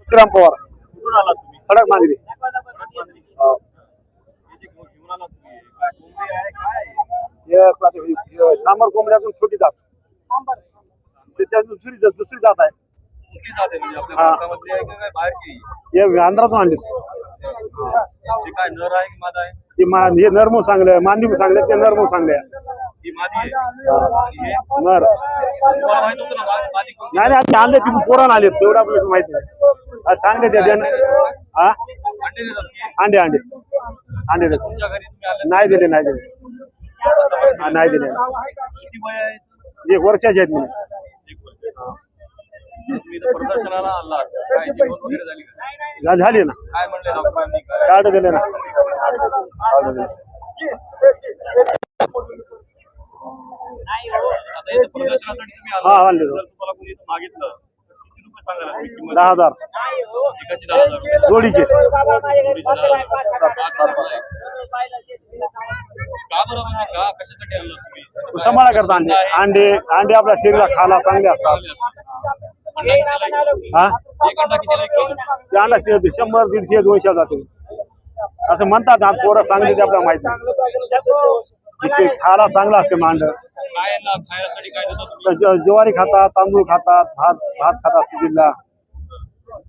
विक्रम पवार। खडक. हो. कोंबडी छोटी जात दुसरी जात दुसरी जात आहे कुठली जात। आहे म्हणजे आपल्या हा. भारतामधली आहे की काय बाहेरची आंध्रातून आणले काय नर आहे की मादा आहे ते मा हे नरमू सांगले मांदी सांगले ते नरमू सांगले। ही मादी आहे आणि हे। नर। नाही नाही, ते आणले ती पोरान आले तेवढं आपल्याला माहिती नाही सांग सांगले ते हा? अंडे अंडे. अंडे नाही दिले नाही दिले. नाही दिले. एक वर्षाचे आहेत मी प्रदर्शनाला झाली ना. काय म्हणले कार्ड दिले ना. कार्ड दिले. हो. हा, आला आणले. किंमत दहा हजार. जोडीचे. म्हणजे का? कशासाठी आणलं तुम्ही? सांभाळा करता अंडे. अंडे अंडे आपल्या शरीराला खायला चांगले असतात? हा? ते अंडा शंभर दीडशे दोनशे जाते. असं म्हणतात ना पोरं सांगते ते आपल्याला माहिती. खायला चांगलं असते मांड. काय ज- ज्वारी खातात तांदूळ खातात भात भात खातात सिजिनला.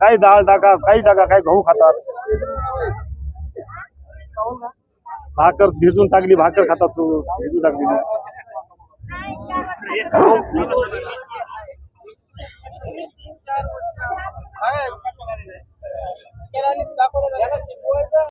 काही डाळ टाका काही टाका काही गहू खातात. भाकर भिजून टाकली भाकर खातात तो भिजून टाकलेली